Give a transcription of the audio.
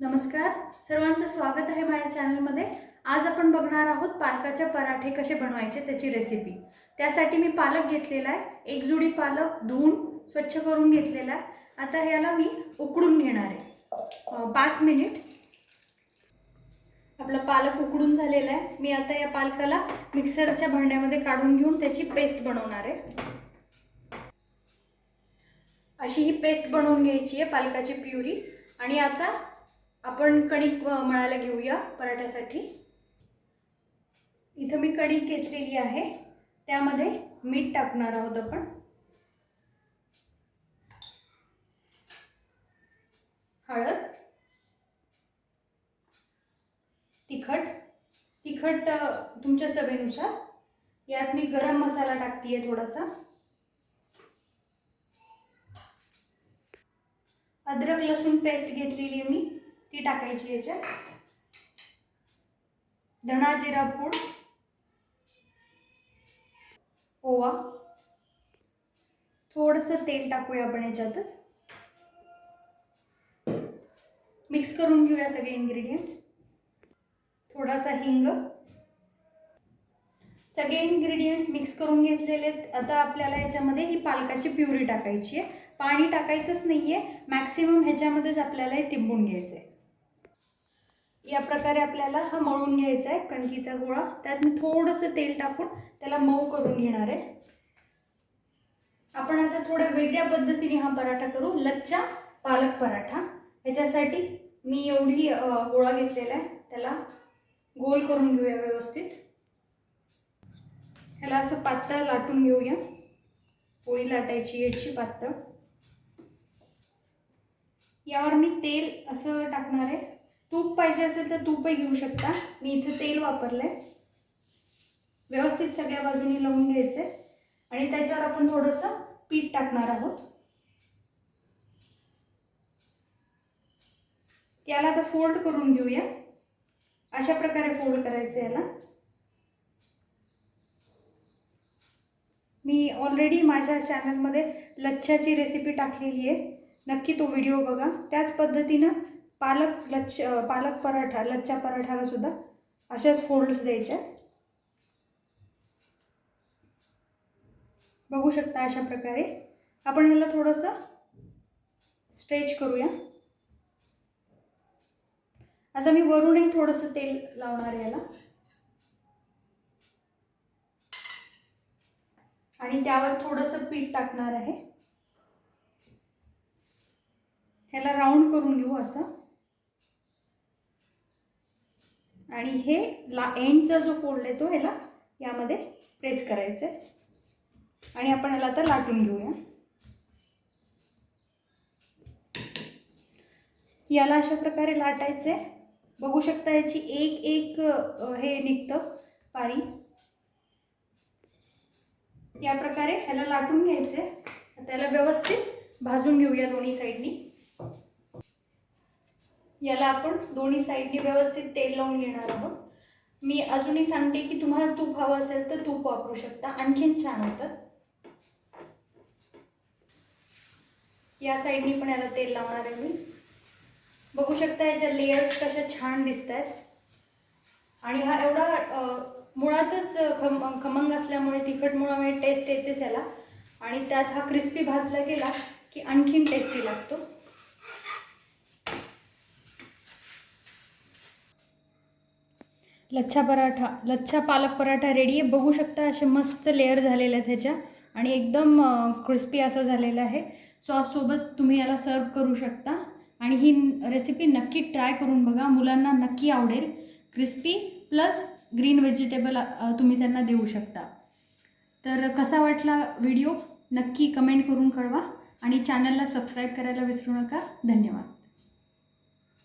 नमस्कार. सर्वांचं स्वागत आहे माझ्या चॅनलमध्ये. आज आपण बघणार आहोत पालकाचे पराठे कसे बनवायचे त्याची रेसिपी त्यासाठी मी पालक घेतलेला आहे. एक जुडी पालक धुवून स्वच्छ करून घेतलेला आहे. आता याला मी उकडून घेणार आहे. पाच मिनिट. आपला पालक उकडून झालेला आहे. मी आता या पालकाला मिक्सरच्या भांड्यामध्ये काढून घेऊन त्याची पेस्ट बनवणार आहे. अशी ही पेस्ट बनवून घ्यायची आहे पालकाची प्युरी. आणि आता आपण कणिक मळायला घेऊया पराठ्यासाठी. इथं मी कणिक घेतलेली आहे. त्यामध्ये मीठ टाकणार आहोत आपण. हळद. तिखट. तिखट तुमच्या चवीनुसार. यात मी गरम मसाला टाकते थोडासा. अद्रक लसूण पेस्ट घेतलेली आहे मी. ती टाकायची याच्यात. धणा जिरा पूड. ओवा. थोडंसं तेल टाकूया आपण याच्यातच. मिक्स करून घेऊया सगळे इन्ग्रेडियंट्स थोडासा हिंग. सगळे इन्ग्रेडियंट्स मिक्स करून घेतलेले आता आपल्याला याच्यामध्ये ही पालकाची प्युरी टाकायची आहे. पाणी टाकायचंच नाही आहे मॅक्सिमम ह्याच्यामध्येच आपल्याला हे तिंबून घ्यायचं आहे या प्रकारे आपल्याला हा मळून घ्यायचा आहे कणकीचा गोळा. त्यात मी थोडंसं तेल टाकून त्याला मऊ करून घेणार आहे. आपण आता थोड्या वेगळ्या पद्धतीने हा पराठा करू. लच्चा पालक पराठा. ह्याच्यासाठी मी एवढी गोळा घेतलेला आहे. त्याला गोल करून घेऊया व्यवस्थित. ह्याला असं पातळ लाटून घेऊया. पोळी लाटायची याची पातळ. यावर मी तेल असं टाकणार आहे. तूप पाहिजे असेल तर तूपही घेऊ शकता. मी इथं तेल वापरलं आहे व्यवस्थित सगळ्या बाजूनी लावून घ्यायचं. आहे आणि त्याच्यावर आपण थोडंसं पीठ टाकणार आहोत. याला आता फोल्ड करून घेऊया. अशा प्रकारे फोल्ड करायचं याला. मी ऑलरेडी माझ्या चॅनलमध्ये लच्छाची रेसिपी टाकलेली आहे. नक्की तो व्हिडिओ बघा. त्याच पद्धतीनं पालक लच्छ पालक पराठा लच्छा पराठाला सुद्धा अशाच फोल्ड्स द्यायच्या. बघू शकता अशा प्रकारे. आपण ह्याला थोडंसं स्ट्रेच करूया. आता मी वरूनही थोडंसं तेल लावणार याला. आणि त्यावर थोडंसं पीठ टाकणार आहे. ह्याला राऊंड करून घेऊ असं. आणि हे ला एंडचा जो फोल्ड आहे तो ह्याला यामध्ये प्रेस करायचं आहे आणि आपण ह्याला आता लाटून घेऊया. याला अशा प्रकारे लाटायचं आहे बघू शकता याची एक एक हे निघतं पारी. या प्रकारे ह्याला लाटून घ्यायचे त्याला व्यवस्थित भाजून घेऊया दोन्ही साईडनी. याला आपण दोन्ही साईडनी व्यवस्थित तेल लावून घेणार आहोत. मी अजूनही सांगते की तुम्हाला तूप हवं असेल तर तूप वापरू शकता. आणखीन छान होतं. या साईडनी पण याला तेल लावणार आहे मी. बघू शकता याच्या लेयर्स कशा छान दिसत आहेत आणि हा एवढा मुळातच खम खमंग असल्यामुळे तिखटमुळामुळे टेस्ट येतेच याला. आणि त्यात हा क्रिस्पी भाजला गेला की आणखीन टेस्टी लागतो. लच्छा पराठा लच्छा पालक पराठा रेडी आहे. बघू शकता असे मस्त लेअर झालेले आहेत ह्याच्या. आणि एकदम क्रिस्पी असा झालेला आहे. सॉससोबत तुम्ही याला सर्व करू शकता. आणि ही रेसिपी नक्की ट्राय करून बघा. मुलांना नक्की आवडेल. क्रिस्पी प्लस ग्रीन व्हेजिटेबल तुम्ही त्यांना देऊ शकता. तर कसा वाटला व्हिडिओ नक्की कमेंट करून कळवा. आणि चॅनलला सबस्क्राईब करायला विसरू नका. धन्यवाद.